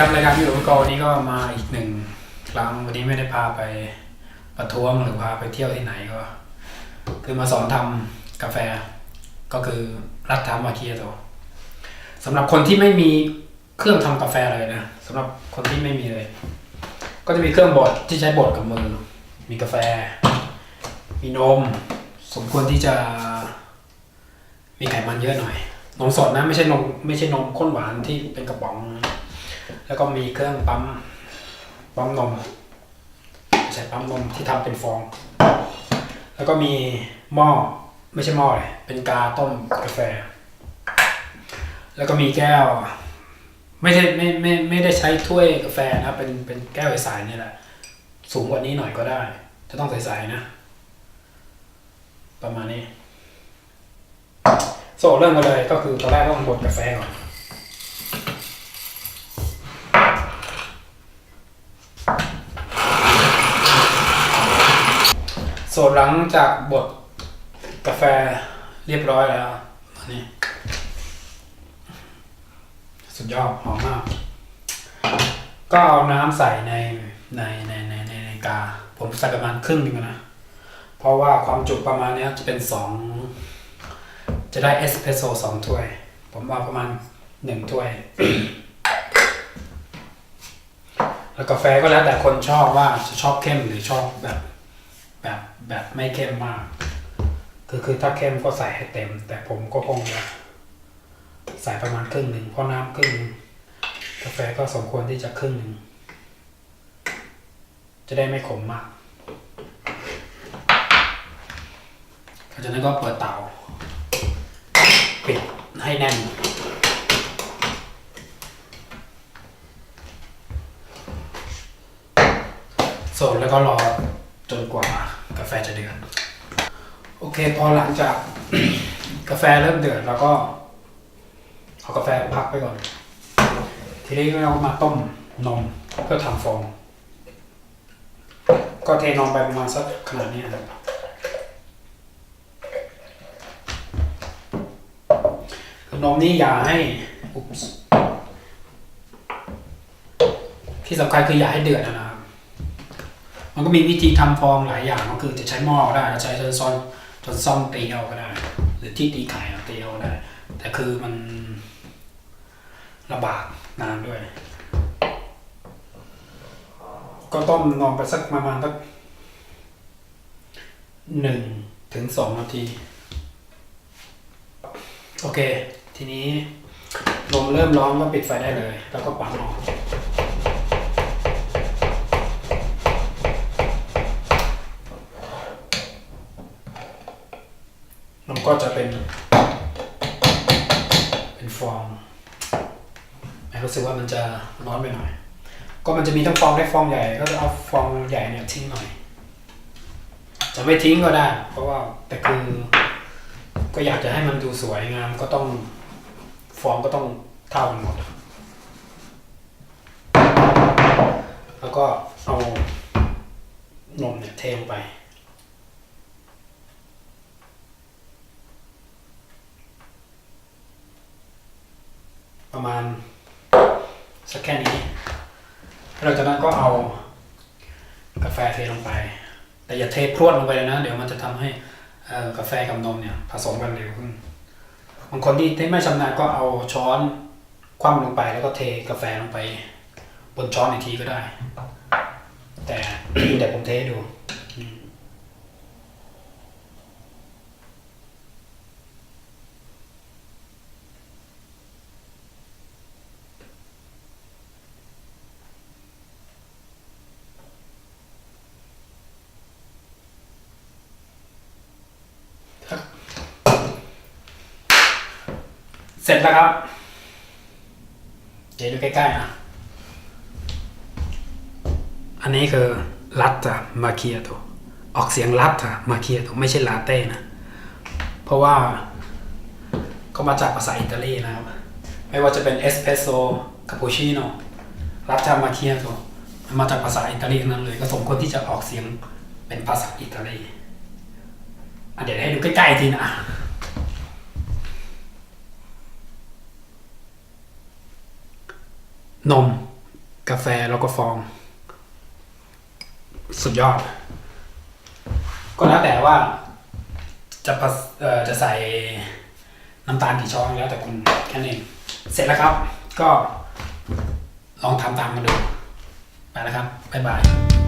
รายก็วันนี้ก็มาอีกหนึ่งครั้งวันนี้ไม่ได้พาไปประท้วงหรือพาไปเที่ยวที่ไหนก็ คือมาสอนทำกาแฟ ก็คือรัฐทำมาเคียโตสำหรับคนที่ไม่มีเครื่องทำกาแฟเลยนะสำหรับคนที่ไม่มีเลย ก็จะมีเครื่องบดที่ใช้บดกับมือ มีกาแฟ มีนม สมควรที่จะ มีไขมันเยอะหน่อยนมสดนะไม่ใช่นมไม่ใช่นมข้นหวานที่เป็นกระป๋องนะ แล้วก็มีเครื่องปั๊มปั๊มนมใช้ปั๊มนมที่ทำเป็นฟอง แล้วก็มีหม้อไม่ใช่หม้อเลยเป็นกาต้มกาแฟ แล้วก็มีแก้ว ไม่ใช่ไม่ไม่ไม่ได้ใช้ถ้วยกาแฟนะเป็นเป็นแก้วใสๆนี่แหละ สูงกว่านี้หน่อยก็ได้ จะต้องใสๆนะ ประมาณนี้ โซเริ่มกันเลยก็คือตอนแรกต้องบดกาแฟก่อน โซหลังจากบดกาแฟเรียบร้อยแล้วอันนี้ สุดยอดหอมมาก ก็เอาน้ำใส่ในในในในในในกา ผมใส่ประมาณครึ่งหนึงนะ เพราะว่าความจุประมาณนี้จะเป็นสองจะได้เอสเพรสโซ่สองถ้วย ผมว่าประมาณหนึ่งถ้วย แล้วกาแฟก็แล้วแต่คนชอบว่าจะชอบเข้มหรือชอบแบบ แบบไม่เข้มมาก คือคือถ้าเข้มก็ใส่ให้เต็ม แต่ผมก็คงจะใส่ประมาณครึ่งหนึ่งเพราะน้ำครึ่งกาแฟก็สมควรที่จะครึ่งหนึ่งจะได้ไม่ขมมากหลังจากนั้นก็เปิดเตาปิดให้แน่นโซนแล้วก็รอจนกว่า กาแฟจะเดือดโอเค พอหลังจาก กาแฟเริ่มเดือดแล้วก็เอากาแฟพักไปก่อน ทีนี้เรามาต้มนมเพื่อทำฟอง ก็เทนมไปประมาณสักขนาดนี้นะครับนมนี่อย่าให้ที่สำคัญคืออย่าให้เดือดนะ มันก็มีวิธีทำฟองหลายอย่างก็คือจะใช้หม้อก็ได้ใช้ช้อนซ่อนช้อนซ่อมตีเอาก็ได้ หรือที่ตีไข่เตีเอาก็ได้ แต่คือมันลำบากนานด้วย ก็ต้มนมไปสักประมาณสักหนึ่งถึงสองนาที โอเค ทีนี้นมเริ่มร้อนก็ปิดไฟได้เลย แล้วก็ปั๊มออก ก็จะเป็น เป็นฟองแม่รู้สึกว่ามันจะร้อนไปหน่อย ก็มันจะมีทั้งฟองเล็กฟองใหญ่ก็จะเอาฟองใหญ่เนี่ยทิ้งหน่อย จะไม่ทิ้งก็ได้ เพราะว่าแต่คือก็อยากจะให้มันดูสวยงามก็ต้องฟองก็ต้องเท่ากันหมด แล้วก็เอานมเนี่ยเทลงไป ประมาณสักแค่นี้แล้วหลังจากนั้นก็เอากาแฟเทลงไป แต่อย่าเทพรวดลงไปเลยนะ เดี๋ยวมันจะทำให้กาแฟกับนมเนี่ยผสมกันเร็วขึ้นบางคนที่ไม่ชำนาญก็เอาช้อนคว่ำลงไป แล้วก็เทกาแฟลงไป บนช้อนอีกทีก็ได้ แต่เดี๋ยวผมเทดู ร็จแล้วครับ เดี๋ยวดูใกล้ๆนะอันนี้คือลัตตามาเคียโตออกเสียงลัตตามาเคียโตไม่ใช่ลาเต้นะ เพราะว่าเขามาจากภาษาอิตาลีนะครับ ไม่ว่าจะเป็นเอสเปรสโซคาปูชิโน่ลัตตามาเคียโตมาจากภาษาอิตาลีนั้นเลย ก็สมควรที่จะออกเสียงเป็นภาษาอิตาลีอะเดี๋ยวให้ดูใกล้ๆทีนะ นม กาแฟแล้วก็ฟอง สุดยอด ก็แล้วแต่ว่า จะผสจะใส่น้ำตาลกี่ช้อนแล้วแต่คุณแค่นั้นเอง เสร็จแล้วครับ ก็ลองทำตามมาดู ไปแล้วครับ บ๊ายบาย